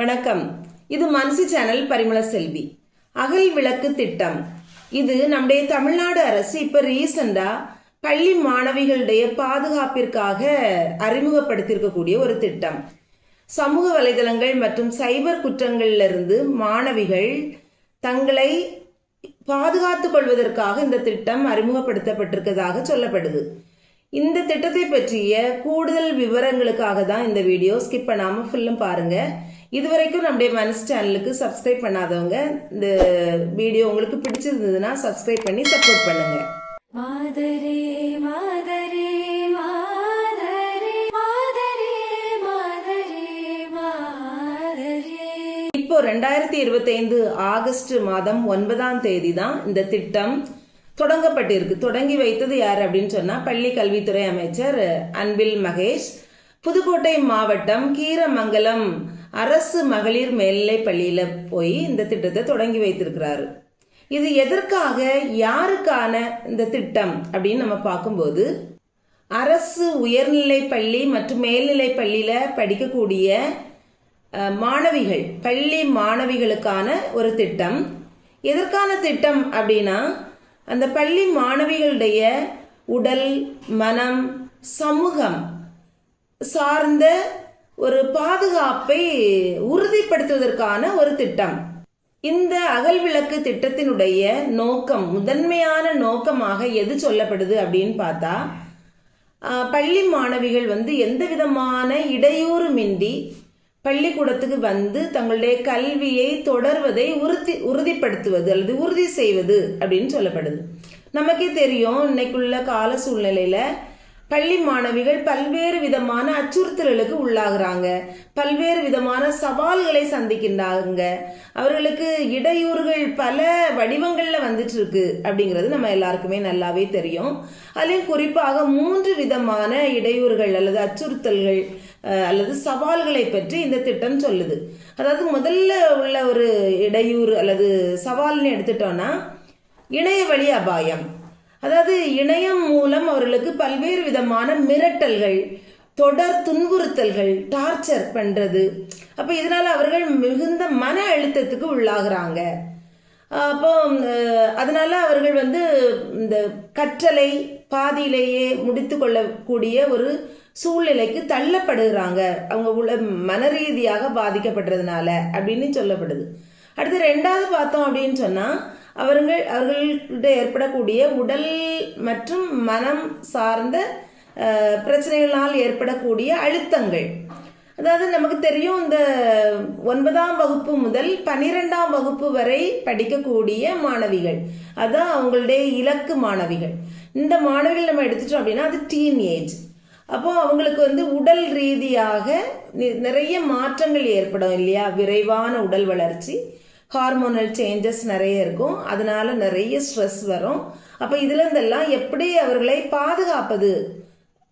வணக்கம். இது மன்சி சேனல் பரிமள செல்வி. அகல் விளக்கு திட்டம். இது நம்முடைய தமிழ்நாடு அரசு இப்ப ரீசெண்டா பள்ளி மாணவிகளுடைய பாதுகாப்பிற்காக அறிமுகப்படுத்தியிருக்கக்கூடிய ஒரு திட்டம். சமூக வலைதளங்கள் மற்றும் சைபர் குற்றங்களிலிருந்து மாணவிகள் தங்களை பாதுகாத்துக் கொள்வதற்காக இந்த திட்டம் அறிமுகப்படுத்தப்பட்டிருக்கதாக சொல்லப்படுது. இந்த திட்டத்தை பற்றிய கூடுதல் விவரங்களுக்காக தான் இந்த வீடியோ ஸ்கிப் பண்ணாமல் ஃபுல்லும் பாருங்கள் பாருங்க இதுவரைக்கும் நம்முடைய மனசு சேனலுக்கு சப்ஸ்கிரைப் பண்ணாதவங்க இந்த வீடியோ உங்களுக்கு பிடிச்சிருந்ததுன்னா சப்ஸ்கிரைப் பண்ணி சப்போர்ட் பண்ணுங்க. மாதரே இப்போ ரெண்டாயிரத்தி இருபத்தைந்து ஆகஸ்ட் மாதம் ஒன்பதாம் தேதி தான் இந்த திட்டம் தொடங்கப்பட்டிருக்கு. தொடங்கி வைத்தது யார் அப்படின்னு சொன்னா பள்ளி கல்வித்துறை அமைச்சர் அன்பில் மகேஷ். புதுக்கோட்டை மாவட்டம் கீரமங்கலம் அரசு மகளிர் மேல்நிலை பள்ளியில் போய் இந்த திட்டத்தை தொடங்கி வைத்திருக்கிறாரு. இது எதற்காக யாருக்கான இந்த திட்டம் அப்படின்னு நம்ம பார்க்கும்போது அரசு உயர்நிலை பள்ளி மற்றும் மேல்நிலை பள்ளியில் படிக்கக்கூடிய மாணவிகள் பள்ளி மாணவிகளுக்கான ஒரு திட்டம். எதற்கான திட்டம் அப்படின்னா அந்த பள்ளி மாணவிகளுடைய உடல் மனம் சமூகம் சார்ந்த ஒரு பாதுகாப்பை உறுதிப்படுத்துவதற்கான ஒரு திட்டம். இந்த அகல் விளக்கு திட்டத்தினுடைய நோக்கம் முதன்மையான நோக்கமாக எது சொல்லப்படுது அப்படின்னு பார்த்தா பள்ளி மாணவிகள் வந்து எந்த விதமான இடையூறுமின்றி பள்ளிக்கூடத்துக்கு வந்து தங்களுடைய கல்வியை தொடர்வதை உறுதி உறுதிப்படுத்துவது அல்லது உறுதி செய்வது அப்படின்னு சொல்லப்படுது. நமக்கே தெரியும் இன்னைக்குள்ள கால சூழ்நிலையில பள்ளி மாணவிகள் பல்வேறு விதமான அச்சுறுத்தல்களுக்கு உள்ளாகிறாங்க. பல்வேறு விதமான சவால்களை சந்திக்கின்றாங்க. அவர்களுக்கு இடையூறுகள் பல வடிவங்கள்ல வந்துட்டு இருக்கு அப்படிங்கிறது நம்ம எல்லாருக்குமே நல்லாவே தெரியும். அதுலேயும் குறிப்பாக மூன்று விதமான இடையூறுகள் அல்லது அச்சுறுத்தல்கள் அல்லது சவால்களை பற்றி இந்த திட்டம் சொல்லுது. அதாவது முதல்ல உள்ள ஒரு இடையூறு அல்லது சவால்னு எடுத்துட்டோம்னா இணைய வழி அபாயம். அதாவது இணையம் மூலம் அவர்களுக்கு பல்வேறு விதமான மிரட்டல்கள் தொடர் துன்புறுத்தல்கள் டார்ச்சர் பண்ணுறது அப்போ இதனால் அவர்கள் மிகுந்த மன அழுத்தத்துக்கு உள்ளாகிறாங்க. அப்போ அதனால் அவர்கள் வந்து இந்த கற்றலை பாதியிலேயே முடித்து கொள்ளக்கூடிய ஒரு சூழ்நிலைக்கு தள்ளப்படுகிறாங்க. அவங்க உள்ள மனரீதியாக பாதிக்கப்படுறதுனால அப்படின்னு சொல்லப்படுது. அடுத்து ரெண்டாவது பார்த்தோம் அப்படின்னு சொன்னால் அவர்கள் அவர்கள்கிட்ட ஏற்படக்கூடிய உடல் மற்றும் மனம் சார்ந்த பிரச்சனைகளால் ஏற்படக்கூடிய அழுத்தங்கள். அதாவது நமக்கு தெரியும் இந்த ஒன்பதாம் வகுப்பு முதல் பன்னிரெண்டாம் வகுப்பு வரை படிக்கக்கூடிய மாணவிகள். அதான் அவங்களுடைய இலக்கு மாணவிகள். இந்த மாணவிகள் நம்ம எடுத்துட்டோம் அப்படின்னா அது டீன் ஏஜ் அப்போ அவங்களுக்கு வந்து உடல் ரீதியாக நிறைய மாற்றங்கள் ஏற்படும் இல்லையா? விரைவான உடல் வளர்ச்சி. ஹார்மோனல் சேஞ்சஸ் நிறைய இருக்கும். அதனால நிறைய ஸ்ட்ரெஸ் வரும். அப்போ இதுலேருந்தெல்லாம் எப்படி அவர்களை பாதுகாப்பது?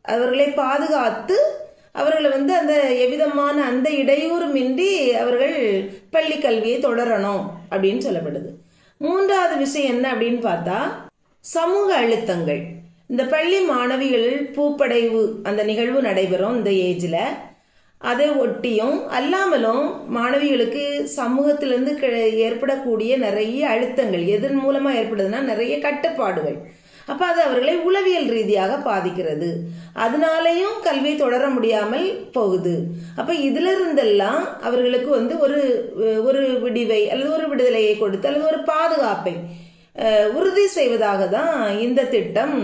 அவர்களை பாதுகாத்து அவர்களை வந்து அந்த எவ்விதமான அந்த இடையூறுமின்றி அவர்கள் பள்ளி கல்வியை தொடரணும் அப்படின்னு சொல்லப்படுது. மூன்றாவது விஷயம் என்ன அப்படின்னு பார்த்தா சமூக அழுத்தங்கள். இந்த பள்ளி மாணவிகள் பூப்படைவு அந்த நிகழ்வு நடைபெறும் இந்த ஏஜில் அதை ஒட்டியும் அல்லாமலும் மாணவிகளுக்கு சமூகத்திலிருந்து ஏற்படக்கூடிய நிறைய அழுத்தங்கள் எதன் மூலமாக ஏற்படுதுன்னா நிறைய கட்டுப்பாடுகள். அப்போ அது அவர்களை உளவியல் ரீதியாக பாதிக்கிறது. அதனாலையும் கல்வி தொடர முடியாமல் போகுது. அப்போ இதுல இருந்தெல்லாம் அவர்களுக்கு வந்து ஒரு ஒரு விடிவை அல்லது ஒரு விடுதலையை கொடுத்து அல்லது ஒரு பாதுகாப்பை உறுதி செய்வதாக தான் இந்த திட்டம்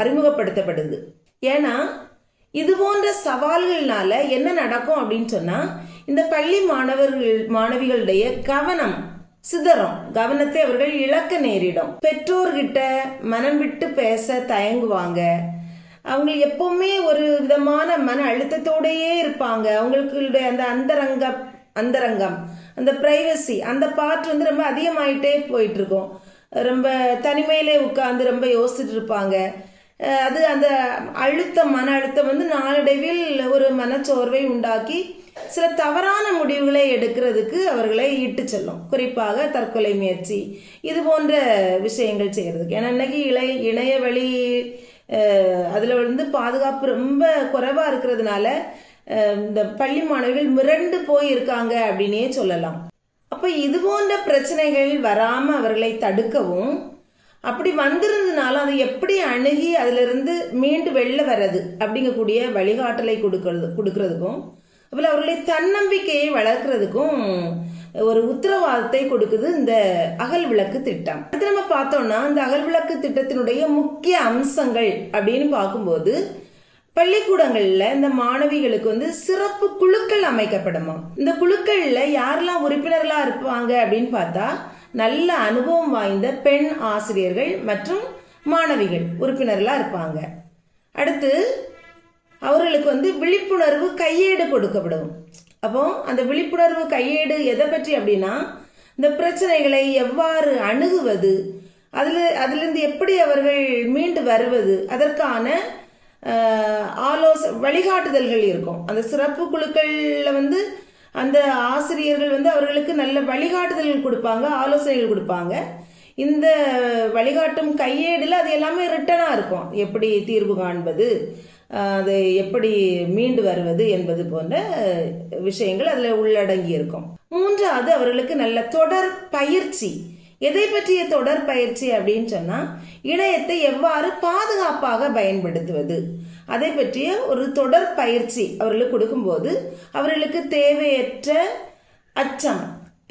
அறிமுகப்படுத்தப்படுது. ஏன்னா இது போன்ற சவால்கள்னால என்ன நடக்கும் அப்படின்னு சொன்னா இந்த பள்ளி மாணவர்கள் மாணவிகளுடைய கவனம் சிதறும். கவனத்தை அவர்கள் இழக்க நேரிடும். பெற்றோர்கிட்ட மனம் விட்டு பேச தயங்குவாங்க. அவங்க எப்பவுமே ஒரு விதமான மன அழுத்தத்தோடயே இருப்பாங்க. அவங்களுடைய அந்த அந்தரங்க அந்தரங்கம் அந்த பிரைவசி அந்த பார்ட் வந்து ரொம்ப அதிகமாயிட்டே போயிட்டு இருக்கும். ரொம்ப தனிமையிலே உட்காந்து ரொம்ப யோசிச்சுட்டு இருப்பாங்க. அது அந்த அழுத்தம் மன அழுத்தம் வந்து நாளடைவில் ஒரு மனச்சோர்வை உண்டாக்கி சில தவறான முடிவுகளை எடுக்கிறதுக்கு அவர்களை இட்டு செல்லும். குறிப்பாக தற்கொலை முயற்சி. இது போன்ற விஷயங்கள் செய்கிறதுக்கு ஏன்னா இன்னைக்கு இளைய இணைய வழி அதில் வந்து பாதுகாப்பு ரொம்ப குறைவாக இருக்கிறதுனால இந்த பள்ளி மாணவிகள் மிரண்டு போய் இருக்காங்க அப்படின்னே சொல்லலாம். அப்போ இது போன்ற பிரச்சனைகள் வராமல் அவர்களை தடுக்கவும் அப்படி வந்திருந்தனால அதை எப்படி அணுகி அதிலிருந்து மீண்டு வெளில வர்றது அப்படிங்கக்கூடிய வழிகாட்டலை கொடுக்கறது கொடுக்கறதுக்கும் அதுபோல அவர்களுடைய தன்னம்பிக்கையை வளர்க்கறதுக்கும் ஒரு உத்தரவாதத்தை கொடுக்குது இந்த அகல் விளக்கு திட்டம். அடுத்து நம்ம பார்த்தோம்னா இந்த அகல் விளக்கு திட்டத்தினுடைய முக்கிய அம்சங்கள் அப்படின்னு பார்க்கும்போது பள்ளிக்கூடங்களில் இந்த மாணவிகளுக்கு வந்து சிறப்பு குழுக்கள் அமைக்கப்படுமா இந்த குழுக்களில் யாரெல்லாம் உறுப்பினர்களாக இருப்பாங்க அப்படின்னு பார்த்தா நல்ல அனுபவம் வாய்ந்த பெண் ஆசிரியர்கள் மற்றும் மாணவிகள் உறுப்பினர்களாக இருப்பாங்க. அடுத்து அவர்களுக்கு வந்து விழிப்புணர்வு கையேடு கொடுக்கப்படும். அப்போ அந்த விழிப்புணர்வு கையேடு எதை பற்றி அப்படின்னா இந்த பிரச்சனைகளை எவ்வாறு அணுகுவது அதில் அதிலிருந்து எப்படி அவர்கள் மீண்டு வருவது அதற்கான ஆலோச வழிகாட்டுதல்கள் இருக்கும். அந்த சிறப்பு குழுக்களில் வந்து அந்த ஆசிரியர்கள் வந்து அவர்களுக்கு நல்ல வழிகாட்டுதல்கள் கொடுப்பாங்க ஆலோசனைகள் கொடுப்பாங்க. இந்த வழிகாட்டும் கையேடில் அது எல்லாமே ரிட்டனாக இருக்கும். எப்படி தீர்வு காண்பது அது எப்படி மீண்டு வருவது என்பது போன்ற விஷயங்கள் அதில் உள்ளடங்கி இருக்கும். மூன்றாவது அவர்களுக்கு நல்ல தொடர் பயிற்சி. எதை பற்றிய தொடர் பயிற்சி அப்படின்னு சொன்னால் இணையத்தை எவ்வாறு பாதுகாப்பாக பயன்படுத்துவது? அதை பற்றிய ஒரு தொடர் பயிற்சி அவர்களுக்கு கொடுக்கும்போது அவர்களுக்கு தேவையற்ற அச்சம்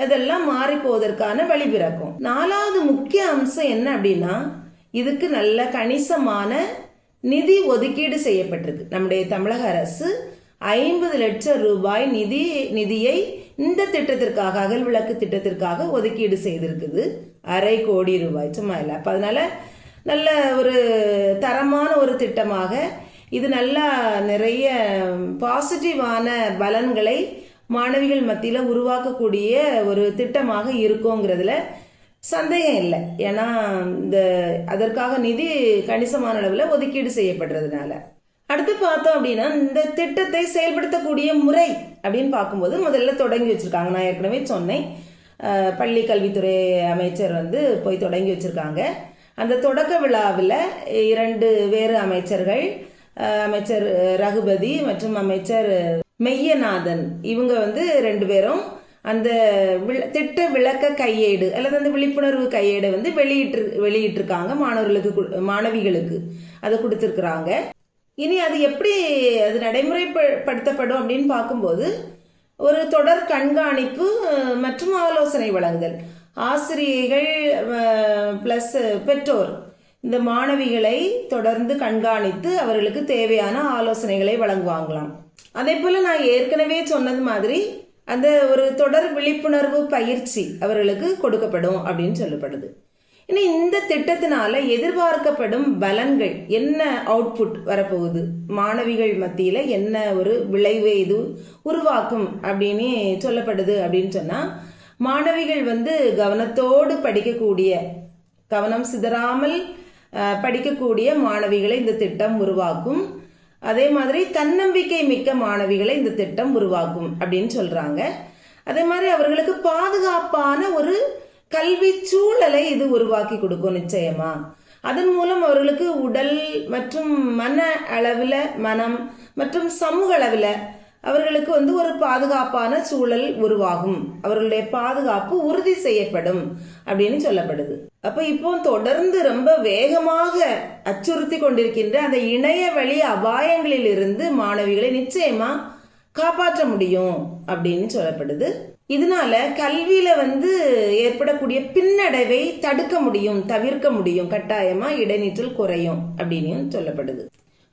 இதெல்லாம் மாறி போவதற்கான வழி பிறக்கும். நாலாவது முக்கிய அம்சம் என்ன அப்படின்னா இதுக்கு நல்ல கணிசமான நிதி ஒதுக்கீடு செய்யப்பட்டிருக்கு. நம்முடைய தமிழக அரசு ஐம்பது லட்சம் ரூபாய் நிதி நிதியை இந்த திட்டத்திற்காக அகல் விளக்கு திட்டத்திற்காக ஒதுக்கீடு செய்திருக்குது. அரை கோடி ரூபாய் சும்மா இல்லை. அப்போ அதனால நல்ல ஒரு தரமான ஒரு திட்டமாக இது நல்லா நிறைய பாசிட்டிவான பலன்களை மாணவிகள் மத்தியில் உருவாக்கக்கூடிய ஒரு திட்டமாக இருக்குங்கிறதுல சந்தேகம் இல்லை. ஏன்னா இந்த அதற்காக நிதி கணிசமான அளவில் ஒதுக்கீடு செய்யப்படுறதுனால. அடுத்து பார்த்தோம் அப்படின்னா இந்த திட்டத்தை செயல்படுத்தக்கூடிய முறை அப்படின்னு பார்க்கும்போது முதல்ல தொடங்கி வச்சுருக்காங்க. நான் ஏற்கனவே சொன்னேன். பள்ளி கல்வித்துறை அமைச்சர் வந்து போய் தொடங்கி வச்சுருக்காங்க. அந்த தொடக்க விழாவில் இரண்டு வேறு அமைச்சர்கள் அமைச்சர் ரகுபதி மற்றும் அமைச்சர் மெய்யநாதன். இவங்க வந்து ரெண்டு பேரும் அந்த வி- திட்ட விளக்க கையேடு அல்லது அந்த விழிப்புணர்வு கையேடை வந்து வெளியிட்டு வெளியிட்டிருக்காங்க மாணவர்களுக்கு மாணவிகளுக்கு. அதை கொடுத்துருக்குறாங்க. இனி அது எப்படி அது நடைமுறைப்படுத்தப்படும் அப்படின்னு பார்க்கும்போது ஒரு தொடர் கண்காணிப்பு மற்றும் ஆலோசனை வழங்குதல். ஆசிரியர்கள் ப்ளஸ் பெற்றோர். இந்த மாணவிகளை தொடர்ந்து கண்காணித்து அவர்களுக்கு தேவையான ஆலோசனைகளை வழங்குவாங்களாம். அதே போல் நான் ஏற்கனவே சொன்னது மாதிரி அந்த ஒரு தொடர் விழிப்புணர்வு பயிற்சி அவர்களுக்கு கொடுக்கப்படும் அப்படின்னு சொல்லப்படுது. இனி இந்த திட்டத்தினால எதிர்பார்க்கப்படும் பலன்கள் என்ன அவுட்புட் வரப்போகுது? மாணவிகள் மத்தியில் என்ன ஒரு விளைவு இது உருவாக்கும் அப்படின்னு சொல்லப்படுது அப்படின்னு சொன்னால் மாணவிகள் வந்து கவனத்தோடு படிக்கக்கூடிய கவனம் சிதறாமல் படிக்கக்கூடிய மாணவிகளை இந்த திட்டம் உருவாக்கும். அதே மாதிரி தன்னம்பிக்கை மிக்க மாணவிகளை இந்த திட்டம் உருவாக்கும் அப்படின்னு சொல்றாங்க. அதே மாதிரி அவர்களுக்கு பாதுகாப்பான ஒரு கல்வி சூழலை இது உருவாக்கி கொடுக்கும் நிச்சயமா. அதன் மூலம் அவர்களுக்கு உடல் மற்றும் மன அளவில் மனம் மற்றும் சமூக அளவில் அவர்களுக்கு வந்து ஒரு பாதுகாப்பான சூழல் உருவாகும். அவர்களுடைய பாதுகாப்பு உறுதி செய்யப்படும் அப்படின்னு சொல்லப்படுது. அப்ப இப்போ தொடர்ந்து ரொம்ப வேகமாக அச்சுறுத்தி கொண்டிருக்கின்ற அந்த இணைய வழி அபாயங்களில் இருந்து மாணவிகளை நிச்சயமா காப்பாற்ற முடியும் அப்படின்னு சொல்லப்படுது. இதனால கல்வியில வந்து ஏற்படக்கூடிய பின்னடைவை தடுக்க முடியும் தவிர்க்க முடியும் கட்டாயமா இடைநிற்றல் குறையும் அப்படின்னு சொல்லப்படுது.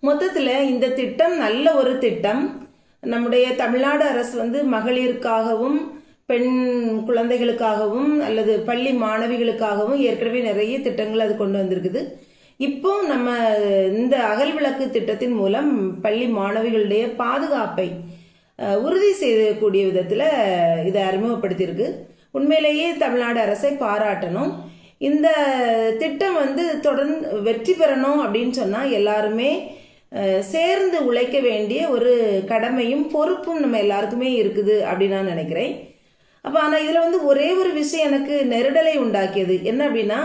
மொத்தத்துல இந்த திட்டம் நல்ல ஒரு திட்டம். நம்முடைய தமிழ்நாடு அரசு வந்து மகளிருக்காகவும் பெண் குழந்தைகளுக்காகவும் அல்லது பள்ளி மாணவிகளுக்காகவும் ஏற்கனவே நிறைய திட்டங்கள் அது கொண்டு வந்திருக்குது. இப்போ நம்ம இந்த அகல் விளக்கு திட்டத்தின் மூலம் பள்ளி மாணவிகளுடைய பாதுகாப்பை உறுதி செய்யக்கூடிய விதத்தில் இதை அறிமுகப்படுத்தியிருக்கு. உண்மையிலேயே தமிழ்நாடு அரசை பாராட்டணும். இந்த திட்டம் வந்து தொடர்ந்து வெற்றி பெறணும் அப்படின்னு சொன்னால் எல்லாருமே சேர்ந்து உழைக்க வேண்டிய ஒரு கடமையும் பொறுப்பும் நம்ம எல்லாருக்குமே இருக்குது அப்படின்னு நான் நினைக்கிறேன். அப்போ ஆனால் இதில் வந்து ஒரே ஒரு விஷயம் எனக்கு நெருடலை உண்டாக்கியது. என்ன அப்படின்னா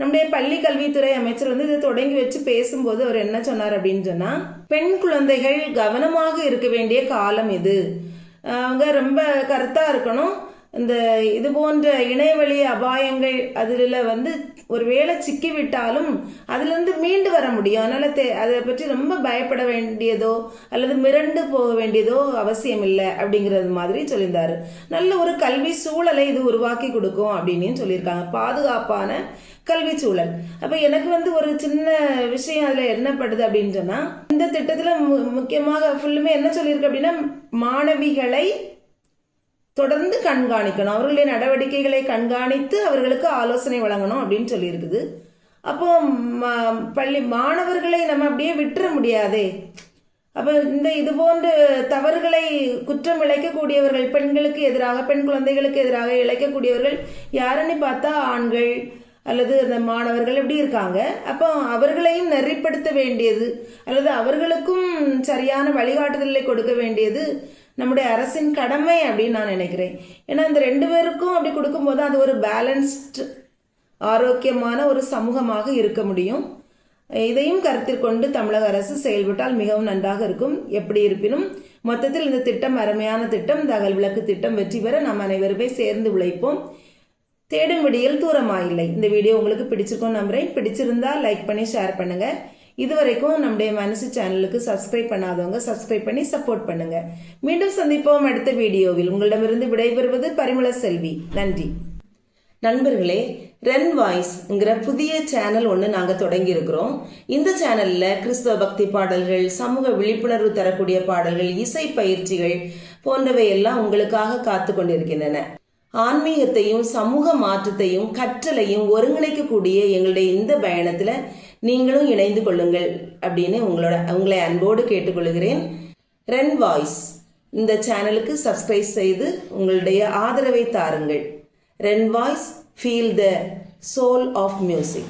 நம்முடைய பள்ளி கல்வித்துறை அமைச்சர் வந்து இதை தொடங்கி வச்சு பேசும்போது அவர் என்ன சொன்னார் அப்படின்னு சொன்னால் பெண் குழந்தைகள் கவனமாக இருக்க வேண்டிய காலம் இது. அவங்க ரொம்ப கருத்தாக இருக்கணும். இந்த இது போன்ற இணையவழி அபாயங்கள் அதில் வந்து ஒருவேளை சிக்கி விட்டாலும் அதுலேருந்து மீண்டு வர முடியும். அதனால் தே அதை பற்றி ரொம்ப பயப்பட வேண்டியதோ அல்லது மிரண்டு போக வேண்டியதோ அவசியம் இல்லை அப்படிங்கிறது மாதிரி சொல்லியிருந்தார். நல்ல ஒரு கல்வி சூழலை இது உருவாக்கி கொடுக்கும் அப்படின்னு சொல்லியிருக்காங்க. பாதுகாப்பான கல்வி சூழல். அப்போ எனக்கு வந்து ஒரு சின்ன விஷயம் அதில் என்னப்படுது அப்படின்னு சொன்னால் இந்த திட்டத்தில் மு- முக்கியமாக ஃபுல்லுமே என்ன சொல்லியிருக்கு அப்படின்னா மாணவிகளை தொடர்ந்து கண்காணிக்கணும். அவர்களுடைய நடவடிக்கைகளை கண்காணித்து அவர்களுக்கு ஆலோசனை வழங்கணும் அப்படின்னு சொல்லியிருக்குது. அப்போ பள்ளி மாணவர்களை நம்ம அப்படியே விட்டுற முடியாதே. அப்போ இந்த இது போன்ற தவறுகளை குற்றம் இழைக்கக்கூடியவர்கள் பெண்களுக்கு எதிராக பெண் குழந்தைகளுக்கு எதிராக இழைக்கக்கூடியவர்கள் யாருன்னு பார்த்தா ஆண்கள் அல்லது அந்த மாணவர்கள் எப்படி இருக்காங்க. அப்போ அவர்களையும் நெறிப்படுத்த வேண்டியது அல்லது அவர்களுக்கும் சரியான வழிகாட்டுதலை கொடுக்க வேண்டியது நம்முடைய அரசின் கடமை அப்படின்னு நான் நினைக்கிறேன். ஏன்னா அந்த ரெண்டு பேருக்கும் அப்படி கொடுக்கும்போது அது ஒரு பேலன்ஸ்டு ஆரோக்கியமான ஒரு சமூகமாக இருக்க முடியும். இதையும் கருத்தில் கொண்டு தமிழக அரசு செயல்பட்டால் மிகவும் நன்றாக இருக்கும். எப்படி இருப்பினும் மொத்தத்தில் இந்த திட்டம் அருமையான திட்டம். தகவல் விளக்கு திட்டம் வெற்றி பெற நாம் அனைவருமே சேர்ந்து உழைப்போம். தேடும் விடியல் தூரமாயில்லை. இந்த வீடியோ உங்களுக்கு பிடிச்சிருக்கும் நம்புறேன். பிடிச்சிருந்தா லைக் பண்ணி ஷேர் பண்ணுங்கள் இதுவரைக்கும் நம்முடைய மனசு சேனலுக்கு சப்ஸ்கிரைப் பண்ணாதவங்க சப்ஸ்கிரைப் பண்ணி சப்போர்ட் பண்ணுங்க. மீண்டும் சந்திப்போம் அடுத்த வீடியோவில். உங்களிடமிருந்து விடைபெறுவது பரிமள செல்வி. நன்றி. நண்பர்களே ரென் வாய்ஸ்ங்கிற புதிய சேனல் ஒன்று நாங்கள் தொடங்கியிருக்கிறோம். இந்த சேனலில் கிறிஸ்தவ பக்தி பாடல்கள் சமூக விழிப்புணர்வு தரக்கூடிய பாடல்கள் இசை பயிற்சிகள் போன்றவை எல்லாம் உங்களுக்காக காத்து கொண்டிருக்கின்றன. ஆன்மீகத்தையும் சமூக மாற்றத்தையும் கற்றலையும் ஒருங்கிணைக்கக்கூடிய எங்களுடைய இந்த பயணத்தில் நீங்களும் இணைந்து கொள்ளுங்கள் அப்படின்னு உங்களோட உங்களை அன்போடு கேட்டுக்கொள்கிறேன். ரென் வாய்ஸ் இந்த சேனலுக்கு சப்ஸ்கிரைப் செய்து உங்களுடைய ஆதரவை தாருங்கள். Ren voice feel the soul of music